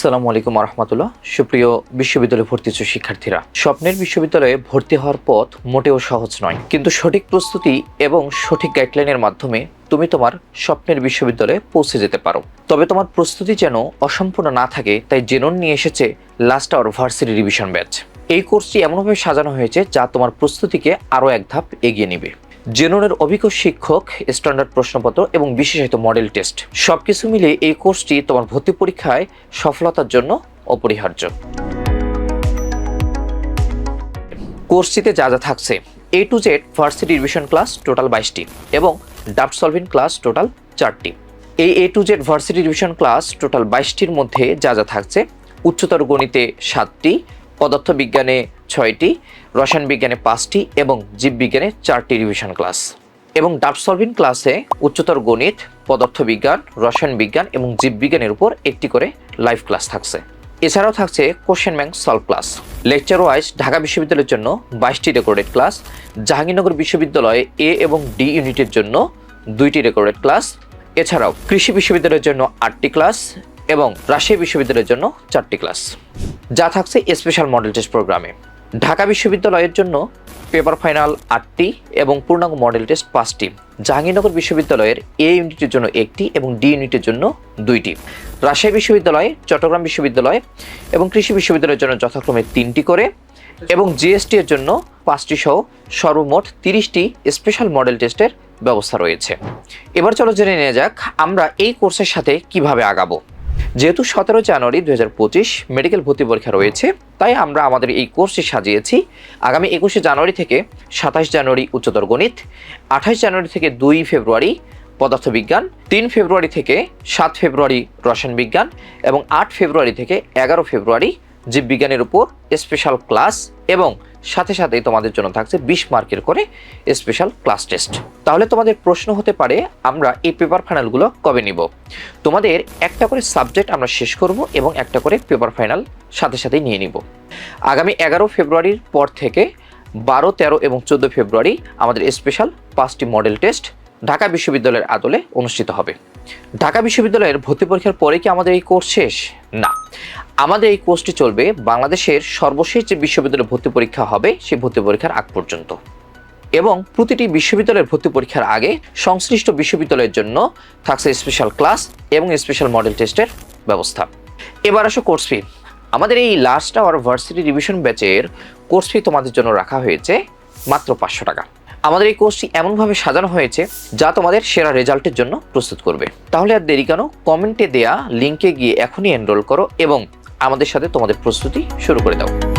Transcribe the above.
সালামু আলাইকুম রহমতুল্লাহ সুপ্রিয় বিশ্ববিদ্যালয়ে ভর্তি ইচ্ছুক শিক্ষার্থীরা। স্বপ্নের বিশ্ববিদ্যালয়ে ভর্তি হওয়ার পথ মোটেও সহজ নয়। কিন্তু সঠিক প্রস্তুতি এবং সঠিক গাইডলাইনের মাধ্যমে তুমি তোমার স্বপ্নের বিশ্ববিদ্যালয়ে পৌঁছে যেতে পারো। তবে তোমার প্রস্তুতি যেন অসম্পূর্ণ না থাকে, তাই জেনন নিয়ে এসেছে last hour varsity revision batch এই কোর্সটি এমনভাবে সাজানো হয়েছে যা তোমার প্রস্তুতিকে আরও এক ধাপ এগিয়ে নেবে। জেননের অভিজ্ঞ শিক্ষক স্ট্যান্ডার্ড প্রশ্নপত্র এবং বিশেষায়িত মডেল টেস্ট সবকিছু মিলে এই কোর্সটি তোমার ভর্তি পরীক্ষায় সফলতার জন্য অপরিহার্য। কোর্সটিতে যা যা থাকছে A to Z varsity revision class total বাইশটি এবং ডাব সলভিং ক্লাস টোটাল চারটি। এই A to Z varsity revision class total বাইশটির মধ্যে যা যা থাকছে, উচ্চতর গণিতে সাতটি পদার্থবিজ্ঞানে ছয়টি রসায়ন বিজ্ঞানে পাঁচটি এবং জীববিজ্ঞানে চারটি রিভিশন ক্লাস এবং ডাব সলভিং ক্লাসে উচ্চতর গণিত, পদার্থবিজ্ঞান রসায়ন বিজ্ঞান এবং জীববিজ্ঞানের উপর একটি করে লাইভ ক্লাস থাকছে। এছাড়াও থাকছে question bank solve class lecture wise Dhaka বিশ্ববিদ্যালয়ের জন্য বাইশটি রেকর্ডেড ক্লাস জাহাঙ্গীরনগর বিশ্ববিদ্যালয়ে এ এবং ডি ইউনিটের জন্য দুইটি রেকর্ডেড ক্লাস এছাড়াও কৃষি বিশ্ববিদ্যালয়ের জন্য আটটি ক্লাস এবং রাজশাহী বিশ্ববিদ্যালয়ের জন্য চারটি ক্লাস যা থাকছে স্পেশাল মডেল টেস্ট প্রোগ্রামে ঢাকা বিশ্ববিদ্যালয়ের জন্য পেপার ফাইনাল আটটি এবং পূর্ণাঙ্গ মডেল টেস্ট পাঁচটি। জাহাঙ্গীরনগর বিশ্ববিদ্যালয়ের এ ইউনিটের জন্য একটি এবং ডি ইউনিটের জন্য দুইটি। রাজশাহী বিশ্ববিদ্যালয়, চট্টগ্রাম বিশ্ববিদ্যালয় এবং কৃষি বিশ্ববিদ্যালয়ের জন্য যথাক্রমে তিনটি করে এবং জিএসটি এর জন্য পাঁচটি সহ সর্বমোট তিরিশটি স্পেশাল মডেল টেস্টের ব্যবস্থা রয়েছে। এবার চলো জেনে নেওয়া যাক আমরা এই কোর্সের সাথে কীভাবে আগাবো। যেহেতু সতেরো জানুয়ারি দু হাজার পঁচিশ মেডিকেল ভর্তি পরীক্ষা রয়েছে, তাই আমরা আমাদের এই কোর্সটি সাজিয়েছি। আগামী একুশে জানুয়ারি থেকে সাতাশ জানুয়ারি উচ্চতর গণিত, আঠাশ জানুয়ারি থেকে দুই ফেব্রুয়ারি পদার্থবিজ্ঞান, তিন ফেব্রুয়ারি থেকে সাত ফেব্রুয়ারি রসায়ন বিজ্ঞান এবং আট ফেব্রুয়ারি থেকে এগারো ফেব্রুয়ারি জীববিজ্ঞানের উপর স্পেশাল ক্লাস এবং সাথে সাথে তোমাদের জন্য থাকছে বিশ মার্কের করে স্পেশাল ক্লাস টেস্ট তাহলে তোমাদের প্রশ্ন হতে পারে, আমরা এই পেপার ফাইনালগুলো কবে নিব? তোমাদের একটা করে সাবজেক্ট আমরা শেষ করব এবং একটা করে পেপার ফাইনাল সাথে সাথেই নিয়ে নিব। আগামী এগারো ফেব্রুয়ারির পর থেকে বারো, তেরো এবং চোদ্দ ফেব্রুয়ারি আমাদের স্পেশাল পাঁচটি মডেল টেস্ট ঢাকা বিশ্ববিদ্যালয়ের আদলে অনুষ্ঠিত হবে। ঢাকা বিশ্ববিদ্যালয়ের ভর্তি পরীক্ষার পরে কি আমাদের এই কোর্স শেষ? না। আমাদের এই কোর্সটি চলবে বাংলাদেশের সর্বশেষ যে বিশ্ববিদ্যালয়ে ভর্তি পরীক্ষা হবে, সেই ভর্তি পরীক্ষার আগ পর্যন্ত। এবং প্রতিটি বিশ্ববিদ্যালয়ের ভর্তি পরীক্ষার আগে সংশ্লিষ্ট বিশ্ববিদ্যালয়ের জন্য থাকছে স্পেশাল ক্লাস এবং স্পেশাল মডেল টেস্টের ব্যবস্থা। এবার আসো কোর্স ফি আমাদের এই লাস্ট আওয়ার ভার্সিটি রিভিশন ব্যাচের কোর্স ফি তোমাদের জন্য রাখা হয়েছে মাত্র পাঁচশো টাকা। আমাদের এই কোর্সটি এমনভাবে সাজানো হয়েছে যা তোমাদের সেরা রেজাল্টের জন্য প্রস্তুত করবে। তাহলে আর দেরি কেন? কমেন্টে দেয়া লিঙ্কে গিয়ে এখনই এনরোল করো এবং আমাদের সাথে তোমাদের প্রস্তুতি শুরু করে দাও।